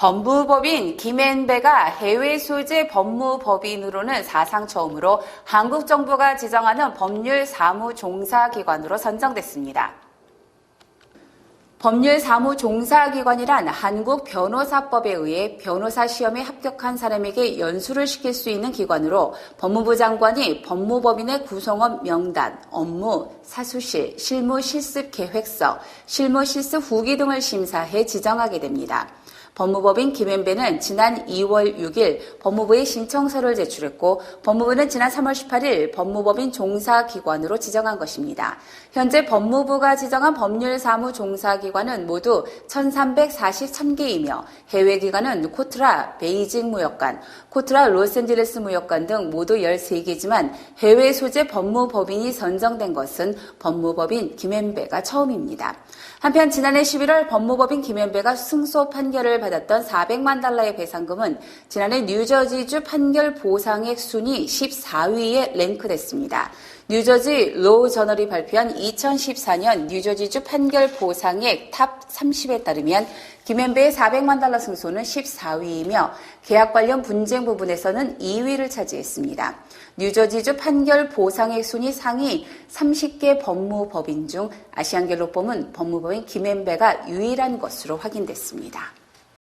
법무법인 김앤배가 해외 소재 법무법인으로는 사상 처음으로 한국 정부가 지정하는 법률 사무 종사 기관으로 선정됐습니다. 법률 사무 종사기관이란 한국 변호사법에 의해 변호사 시험에 합격한 사람에게 연수를 시킬 수 있는 기관으로 법무부 장관이 법무법인의 구성원 명단, 업무, 사수실, 실무 실습 계획서, 실무 실습 후기 등을 심사해 지정하게 됩니다. 법무법인 김앤배는 지난 2월 6일 법무부에 신청서를 제출했고 법무부는 지난 3월 18일 법무법인 종사기관으로 지정한 것입니다. 현재 법무부가 지정한 법률사무 종사기관은 모두 1343개이며 해외기관은 코트라 베이징 무역관, 코트라 로스앤젤레스 무역관 등 모두 13개지만 해외 소재 법무법인이 선정된 것은 법무법인 김앤배가 처음입니다. 한편 지난해 11월 법무법인 김현배가 승소 판결을 받았던 400만 달러의 배상금은 지난해 뉴저지주 판결 보상액 순위 14위에 랭크됐습니다. 뉴저지 로우 저널이 발표한 2014년 뉴저지주 판결 보상액 탑 30에 따르면 김현배의 400만 달러 승소는 14위이며 계약 관련 분쟁 부분에서는 2위를 차지했습니다. 뉴저지주 판결 보상액 순위 상위 30개 법무법인 중 아시안갤롭 법은 법무법인 김현배가 유일한 것으로 확인됐습니다.